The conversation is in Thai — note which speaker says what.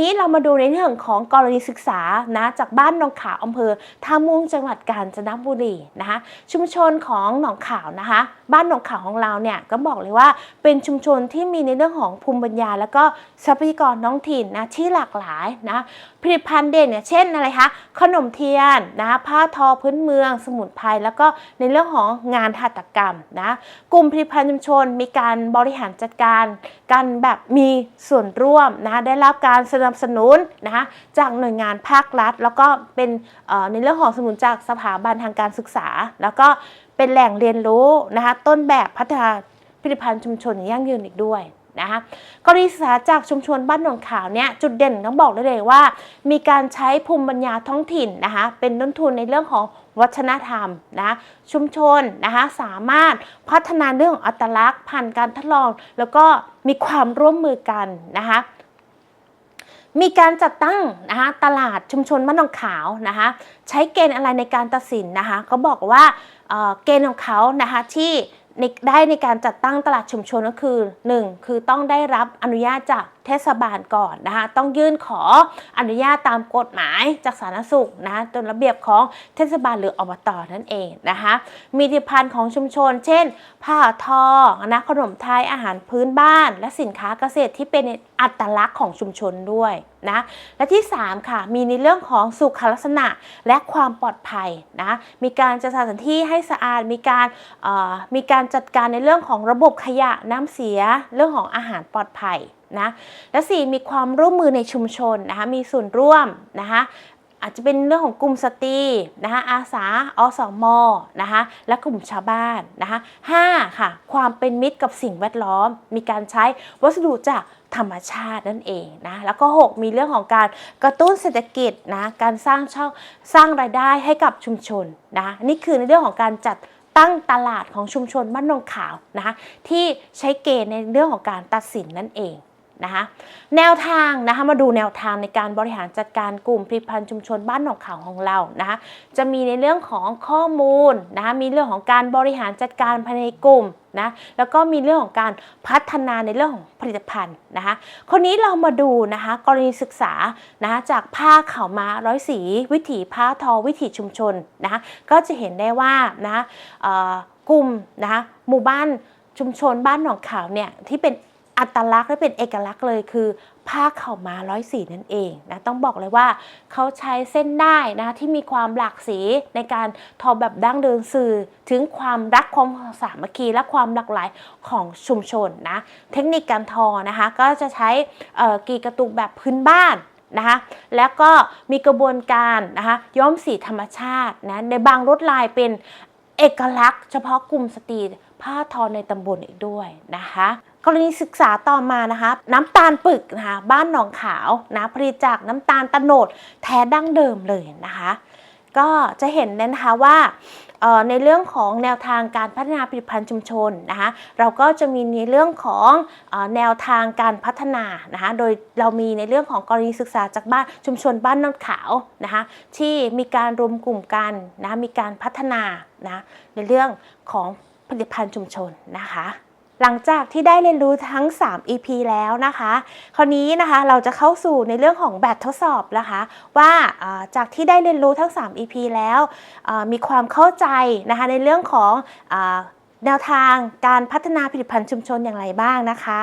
Speaker 1: นี้เรามาดูในเรื่องของกรณีศึกษานะจากบ้านหนองขาวอำเภอท่าม่วงจังหวัดกาญจนบุรีนะคะชุมชนของหนองขาวนะคะ บ้านหนองขาวของเราเนี่ยก็บอกเลยว่าเป็นชุมชนที่มีในเรื่องของภูมิปัญญา แล้วก็ทรัพยากรท้องถิ่นนะที่หลากหลายนะผลิตภัณฑ์เด่นเนี่ยเช่นอะไรคะขนมเทียนนะผ้าทอพื้นเมือง สมุนไพรแล้วก็ในเรื่องของงานหัตถกรรมนะกลุ่มผลิตภัณฑ์ชุมชนมีการบริหารจัดการ กันแบบมีส่วนร่วมนะคะได้รับการสนับสนุนนะคะจากหน่วยงานภาครัฐ แล้วก็เป็นในเรื่องของสมุนจากสถาบันทางการศึกษา แล้วก็เป็นแหล่งเรียนรู้นะคะต้นแบบพัฒนาผลิตภัณฑ์ชุมชนอย่างยั่งยืนอีกด้วยนะคะกรณีศึกษาจากชุมชนบ้านหนองขาวเนี่ยจุดเด่นต้องบอกได้เลยว่า มีการใช้ภูมิปัญญาท้องถิ่นนะคะเป็นต้นทุนในเรื่องของวัฒนธรรมนะชุมชนนะคะสามารถพัฒนาเรื่องอัตลักษณ์ผ่านการทดลอง แล้วก็มีความร่วมมือกันนะคะ มีการจัดตั้งนะคะตลาดชุมชนมะนองขาวนะคะใช้เกณฑ์อะไรในการตัดสินนะคะเขาบอกว่าเเกณฑ์ของเขานะคะที่ได้ในการจัดตั้งตลาดชุมชนก็คือ 1. คือต้องได้รับอนุญาตจาก เทศบาลก่อนนะคะต้องยื่นขออนุญาตตามกฎหมายจากสาธารณสุขนะคะตามระเบียบของเทศบาลหรืออบตนั่นเองนะคะมีผลิตภัณฑ์ของชุมชน เช่น ผ้าทอนะขนมไทยอาหารพื้นบ้าน และสินค้าเกษตรที่เป็นอัตลักษณ์ของชุมชนด้วยนะและที่ 3 ค่ะ มีในเรื่องของสุขลักษณะและความปลอดภัยนะมีการจัดสถานที่ให้สะอาด มีการมีการจัดการในเรื่องของระบบขยะน้ำเสีย เรื่องของอาหารปลอดภัย นะและ4มีความร่วมมือในชุมชนนะคะมีส่วนร่วมนะคะอาจจะเป็นเรื่องของกลุ่มสตรีนะคะอาสาอสมนะคะและกลุ่มชาวบ้านนะคะห้าค่ะความเป็นมิตรกับสิ่งแวดล้อม มีการใช้วัสดุจากธรรมชาตินั่นเองนะแล้วก็ 6 มีเรื่องของการกระตุ้นเศรษฐกิจนะการสร้างช่องสร้างรายได้ให้กับชุมชนนะนี่คือในเรื่องของการจัดตั้งตลาดของชุมชนบ้านนงขาวนะคะที่ใช้เกณฑ์ในเรื่องของการตัดสินนั่นเอง นะคะแนวทางนะคะมาดูแนวทางในการบริหารจัดการกลุ่มผลิตภัณฑ์ชุมชนบ้านหนองขาวของเรานะคะจะมีในเรื่องของข้อมูลนะคะมีเรื่องของการบริหารจัดการภายในกลุ่มนะแล้วก็มีเรื่องของการพัฒนาในเรื่องของผลิตภัณฑ์นะคะคนนี้เรามาดูนะคะกรณีศึกษานะคะจากผ้าขาวม้าร้อยสี วิถีผ้าทอวิถีชุมชนนะคะก็จะเห็นได้ว่านะคะกลุ่มนะคะหมู่บ้านชุมชนบ้านหนองขาวเนี่ยที่เป็น อัตลักษณ์และเป็นเอกลักษณ์เลยคือผ้าเข่าม้าร้อยสีนั่นเองนะต้องบอกเลยว่าเขาใช้เส้นได้นะที่มีความหลากสีในการทอแบบดั้งเดิมสื่อ ถึงความรักความสามัคคีและความหลากหลายของชุมชนนะเทคนิคการทอนะคะก็จะใช้กีกระตุกแบบพื้นบ้านนะคะแล้วก็มีกระบวนการนะคะย้อมสีธรรมชาตินะในบางลวดลายเป็นเอกลักษณ์เฉพาะกลุ่มสตรีผ้าทอในตำบลอีกด้วยนะคะ กรณีศึกษาต่อมานะคะน้ำตาลปึกนะคะบ้านหนองขาวนะผลิตจากน้ำตาลตะโนดแท้ดั้งเดิมเลยนะคะ ก็จะเห็นนะคะว่าในเรื่องของแนวทางการพัฒนาผลิตภัณฑ์ชุมชนนะคะเราก็จะมีในเรื่องของแนวทางการพัฒนานะคะโดยเรามีในเรื่องของกรณีศึกษาจากบ้านชุมชนบ้านนนขาวนะคะที่มีการรวมกลุ่มกันนะมีการพัฒนานะในเรื่องของผลิตภัณฑ์ชุมชนนะคะ หลังจากที่ได้เรียนรู้ทั้ง 3 EP แล้วนะคะ คราวนี้นะคะเราจะเข้าสู่ในเรื่องของแบบทดสอบนะคะ ว่าจากที่ได้เรียนรู้ทั้ง 3 EP แล้วมีความเข้าใจนะคะในเรื่องของแนวทางการพัฒนาผลิตภัณฑ์ชุมชนอย่างไรบ้างนะคะ